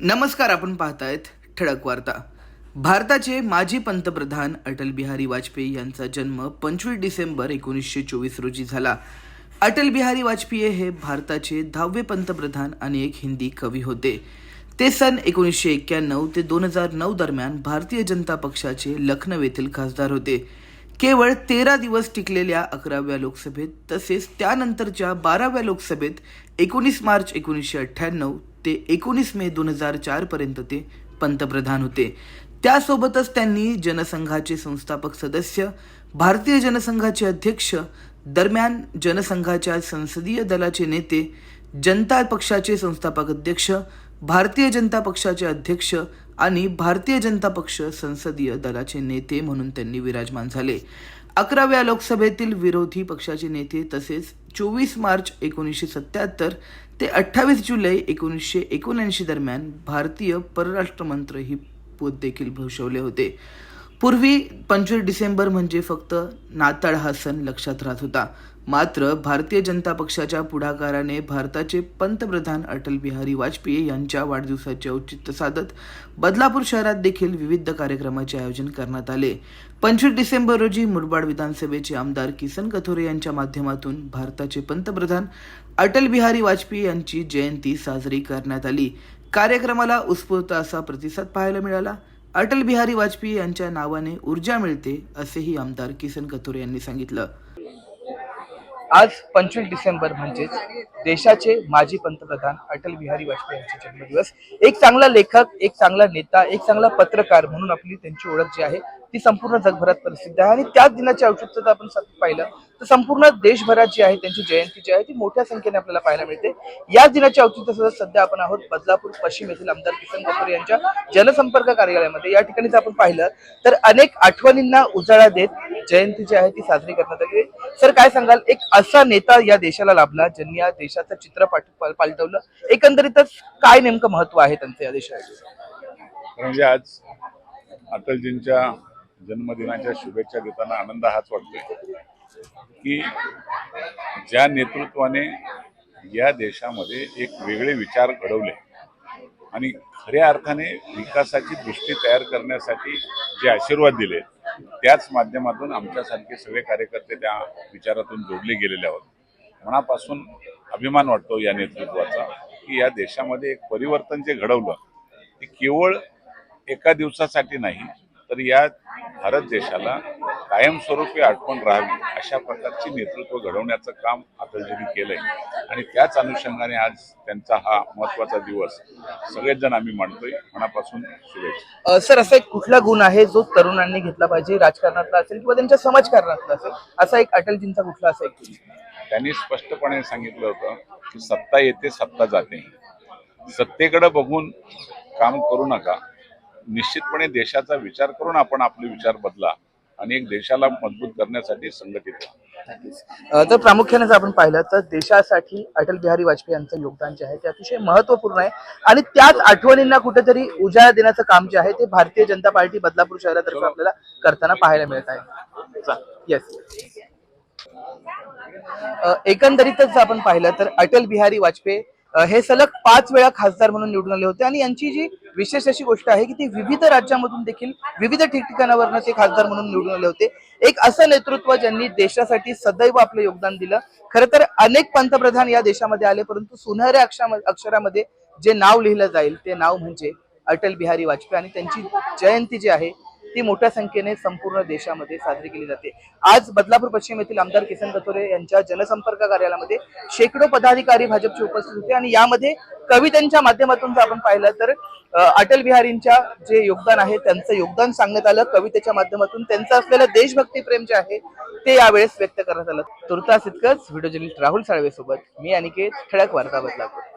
नमस्कार आपण पाहतायत ठळक वार्ता. भारताचे माजी पंतप्रधान अटल बिहारी वाजपेयी यांचा जन्म पंचवीस डिसेंबर एकोणीसशे चोवीस रोजी झाला. अटल बिहारी वाजपेयी हे भारताचे दहावे पंतप्रधान आणि एक हिंदी कवी होते. ते सन एकोणीसशे एक्क्याण्णव ते दोन हजार नऊ दरम्यान भारतीय जनता पक्षाचे लखनौ येथील खासदार होते. केवळ तेरा दिवस टिकलेल्या अकराव्या लोकसभेत तसेच त्यानंतरच्या बाराव्या लोकसभेत एकोणीस मार्च एकोणीसशे अठ्ठ्याण्णव ते एकोणीस मे दोन हजार चार पर्यंत ते पंतप्रधान होते. त्यासोबतच त्यांनी जनसंघाचे संस्थापक सदस्य भारतीय जनसंघाचे अध्यक्ष दरम्यान जनसंघाच्या संसदीय दलाचे नेते जनता पक्षाचे संस्थापक अध्यक्ष भारतीय जनता पक्षाचे अध्यक्ष आणि भारतीय जनता पक्ष संसदीय दलाचे नेते म्हणून त्यांनी विराजमान झाले. अकराव्या लोकसभेतील विरोधी पक्षाचे नेते तसेच चोवीस मार्च एकोणीसशे सत्याहत्तर ते अठ्ठावीस जुलै एकोणीसशे एकोणऐंशी दरम्यान भारतीय परराष्ट्र मंत्री ही पद देखील भूषवले होते. पूर्वी पंचवीस डिसेंबर म्हणजे फक्त नाताळ हा सण लक्षात राहत होता. मात्र भारतीय जनता पक्षाच्या पुढाकाराने भारताचे पंतप्रधान अटल बिहारी वाजपेयी यांच्या वाढदिवसाचे औचित्य साधत बदलापूर शहरात देखील विविध कार्यक्रमाचे आयोजन करण्यात आले. पंचवीस डिसेंबर रोजी मुरबाड विधानसभेचे आमदार किसन कथोरे यांच्या माध्यमातून भारताचे पंतप्रधान अटल बिहारी वाजपेयी यांची जयंती साजरी करण्यात आली. कार्यक्रमाला उत्स्फूर्त असा प्रतिसाद पाहायला मिळाला. अटल बिहारी वाजपेयी यांच्या नावाने ऊर्जा मिळते असेही आमदार किसन कथोरे यांनी सांगितलं. आज पंचवीस डिसेंबर म्हणजेच देशाचे माजी पंतप्रधान अटल बिहारी वाजपेयी यांचे जन्मदिवस. एक चांगला लेखक एक चांगला नेता एक चांगला पत्रकार म्हणून आपली त्यांची ओळख जी आहे ती संपूर्ण जगभरात प्रसिद्ध आहे. आणि त्याच दिनाच्या औचित्यात आपण पाहिलं तर संपूर्ण देशभरात जी आहे त्यांची जयंती जी आहे ती मोठ्या संख्येने आपल्याला पाहायला मिळते. याच दिनाच्या औचित्यासह सध्या आपण आहोत बदलापूर पश्चिम येथील आमदार किसन कपूर यांच्या जनसंपर्क कार्यालयामध्ये. या ठिकाणी जर आपण पाहिलं तर अनेक आठवणींना उजाळा देत जयंती जी आहे ती साजरी करण्यात आली. सर काय सांगाल? एक असा नेता या देशाला लाभला ज्यांनी या देशाचं चित्र पाठ- पालटवलं. एकंदरीतच काय नेमकं महत्त्व आहे त्यांचं या देशासाठी म्हणजे आज अटलजींच्या जन्मदिनाच्या शुभेच्छा देताना आनंद हाच वाटतोय की ज्या नेतृत्वाने या देशामध्ये एक वेगळे विचार घडवले आणि खऱ्या अर्थाने विकासाची दृष्टी तयार करण्यासाठी जे आशीर्वाद दिले त्याच माध्यमातून आमच्यासारखे सगळे कार्यकर्ते त्या विचारातून जोडले गेलेले आहोत. मनापासून अभिमान वाटतो या नेतृत्वाचा की या देशामध्ये एक परिवर्तन जे घडवलं ते केवळ एका दिवसासाठी नाही तर या भारत देशाला कायमस्वरूपी आठवण राहावी अशा प्रकारची नेतृत्व घडवण्याचं काम अटलजींनी केलंय. आणि त्याच अनुषंगाने आज त्यांचा हा महत्त्वाचा दिवस सगळेच जण आम्ही मानतोय मनापासून शुभेच्छा. सर असा एक कुठला गुण आहे जो तरुणांनी घेतला पाहिजे राजकारणातला असेल किंवा त्यांच्या समाजकारणातला असेल? असा एक अटलजींचा कुठला असा एक त्यांनी स्पष्टपणे सांगितलं होतं की सत्ता येते सत्ता जाते. सत्तेकडे बघून काम करू नका. निश्चितपणे देशाचा विचार करून आपण आपले विचार बदला. आणि एक देशाला मजबूत करण्यासाठी संघटित तर प्रामुख्याने जर आपण पाहिलं तर देशासाठी अटल बिहारी वाजपेयी यांचं योगदान जे आहे ते अतिशय महत्त्वपूर्ण आहे. आणि त्याच आठवणींना कुठेतरी उजाळा देण्याचं काम जे आहे ते भारतीय जनता पार्टी बदलापूर शहरातर्फे आपल्याला करताना पाहायला मिळत आहे. येस एकंदरीतच आपण पाहिलं तर अटल बिहारी वाजपेयी हे सलग पाच वेळा खासदार म्हणून निवडून आले होते आणि यांची जी विशेष अशी गोष्ट आहे की ते विविध राज्यामधून देखील विविध ठिकठिकाणावरनं ते खासदार म्हणून निवडून आले होते. एक असं नेतृत्व ज्यांनी देशासाठी सदैव आपलं योगदान दिलं. खरं तर अनेक पंतप्रधान या देशामध्ये आले परंतु सुनहऱ्या अक्षरा अक्षरामध्ये जे नाव लिहिलं जाईल ते नाव म्हणजे अटल बिहारी वाजपेयी आणि त्यांची जयंती जी आहे ती मोठ्या संख्येने संपूर्ण देशामध्ये साजरी केली जाते. आज बदलापूर पश्चिम येथील आमदार किसन कथोरे यांच्या जनसंपर्क कार्यालयामध्ये शेकडो पदाधिकारी भाजपचे उपस्थित होते आणि यामध्ये कवितांच्या माध्यमातून जर आपण पाहिलं तर अटल बिहारींच्या जे योगदान आहे त्यांचं योगदान सांगण्यात आलं. कवितेच्या माध्यमातून त्यांचं असलेलं देशभक्ती प्रेम जे आहे ते यावेळेस व्यक्त करण्यात आलं. तुर्तास इतकंच. व्हिडिओ जर्नलिस्ट राहुल साळवे सोबत मी अनिकेत ठळक वार्ता बदलापूर